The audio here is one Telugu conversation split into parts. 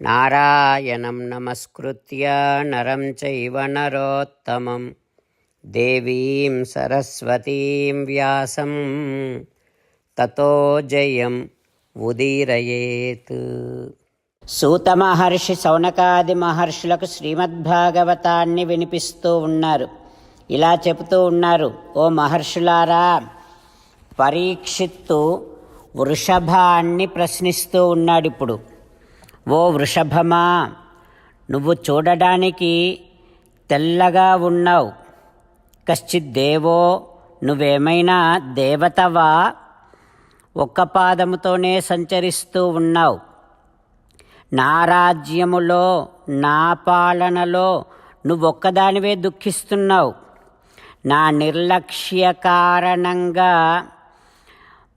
నారాయణం నమస్కృత్య నరం చైవ నరోత్తమం దేవీం సరస్వతీం వ్యాసం తతో జయం ఉదీరయేత్ సూత మహర్షి సౌనకాది మహర్షులకు శ్రీమద్భాగవతాన్ని వినిపిస్తూ ఉన్నారు। ఇలా చెబుతూ ఉన్నారు ఓ మహర్షులారా పరీక్షిత్తు వృషభాన్ని ప్రశ్నిస్తూ ఉన్నాడు ఇప్పుడు ఓ వృషభమా నువ్వు చూడడానికి తెల్లగా ఉన్నావు. కశ్చిత్ దేవో నువ్వేమైనా దేవతవా? ఒక్క పాదముతోనే సంచరిస్తూ ఉన్నావు. నా రాజ్యములో నా పాలనలో నువ్వొక్కదానివే దుఃఖిస్తున్నావు. నా నిర్లక్ష్య కారణంగా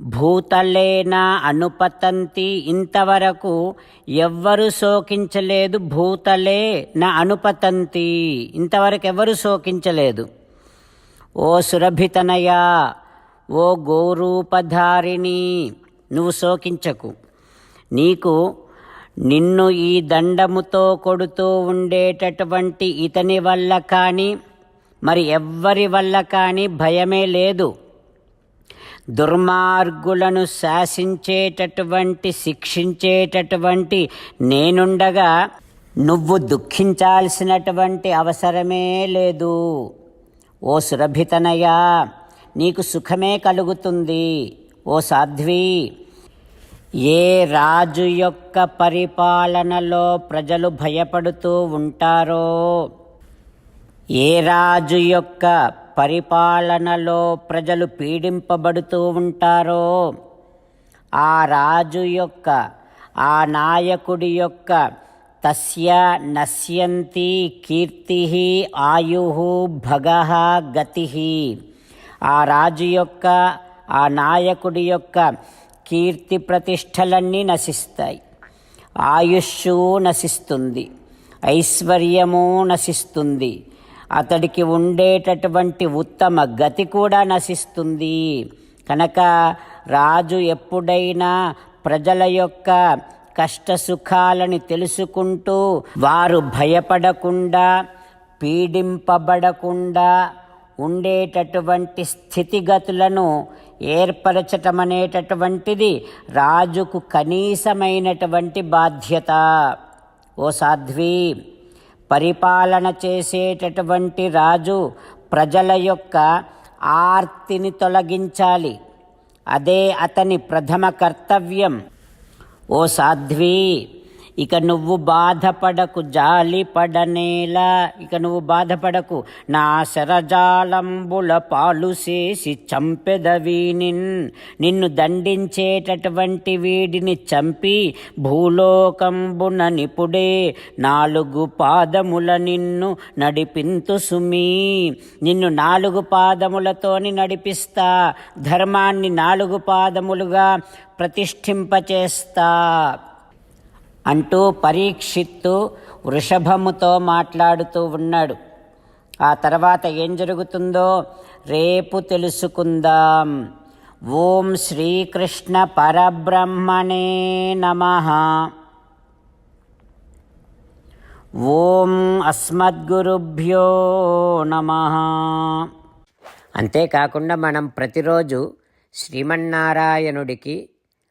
భూతలేన అనుపతంతి ఇంతవరకు ఎవ్వరు శోకించలేదు. భూతలే నా అనుపతంతి. ఇంతవరకు ఎవరు శోకించలేదు. ఓ సురభితనయా ఓ గోరూపధారిణి నువ్వు శోకించకు. నీకు నిన్ను ఈ దండముతో కొడుతూ ఉండేటటువంటి ఇతని వల్ల కానీ మరి ఎవ్వరి వల్ల కానీ భయమే లేదు. దుర్మార్గులను శాసించేటటువంటి శిక్షించేటటువంటి నేనుండగా నువ్వు దుఃఖించాల్సినటువంటి అవసరమే లేదు. ఓ సురభితనయా నీకు సుఖమే కలుగుతుంది. ఓ సాధ్వి ఏ రాజు యొక్క పరిపాలనలో ప్రజలు భయపడుతూ ఉంటారో ఏ రాజు యొక్క పరిపాలనలో ప్రజలు పీడింపబడుతూ ఉంటారో ఆ రాజు యొక్క ఆ నాయకుడి యొక్క తస్య నశ్యంతి కీర్తి ఆయు భగ గతి. ఆ రాజు యొక్క ఆ నాయకుడి యొక్క కీర్తి ప్రతిష్టలన్నీ నశిస్తాయి. ఆయుష్షు నశిస్తుంది. ఐశ్వర్యము నశిస్తుంది. అతడికి ఉండేటటువంటి ఉత్తమ గతి కూడా నశిస్తుంది. కనుక రాజు ఎప్పుడైనా ప్రజల యొక్క కష్ట సుఖాలని తెలుసుకుంటూ వారు భయపడకుండా పీడింపబడకుండా ఉండేటటువంటి స్థితిగతులను ఏర్పరచటం అనేటటువంటిది రాజుకు కనీసమైనటువంటి బాధ్యత. ఓ సాధ్వి పరిపాలన చేసేటటువంటి రాజు ప్రజల యొక్క ఆర్తిని తొలగించాలి. అదే అతని ప్రథమ కర్తవ్యం. ఓ సాధ్వీ ఇక నువ్వు బాధపడకు జాలి పడనేలా. ఇక నువ్వు బాధపడకు నా శరజాలంబుల పాలు చేసి చంపెదవీని నిన్ను దండించేటటువంటి వీడిని చంపి భూలోకంబున నిపుడే నాలుగు పాదముల నిన్ను నడిపింతు సుమీ. నిన్ను నాలుగు పాదములతోని నడిపిస్తా ధర్మాన్ని నాలుగు పాదములుగా ప్రతిష్ఠింపచేస్తా. అంటూ పరీక్షిత్తు వృషభముతో మాట్లాడుతూ ఉన్నాడు. ఆ తర్వాత ఏం జరుగుతుందో రేపు తెలుసుకుందాం. ఓం శ్రీకృష్ణ పరబ్రహ్మణే నమ. ఓం అస్మద్గురుభ్యో నమ. అంతేకాకుండా మనం ప్రతిరోజు శ్రీమన్నారాయణుడికి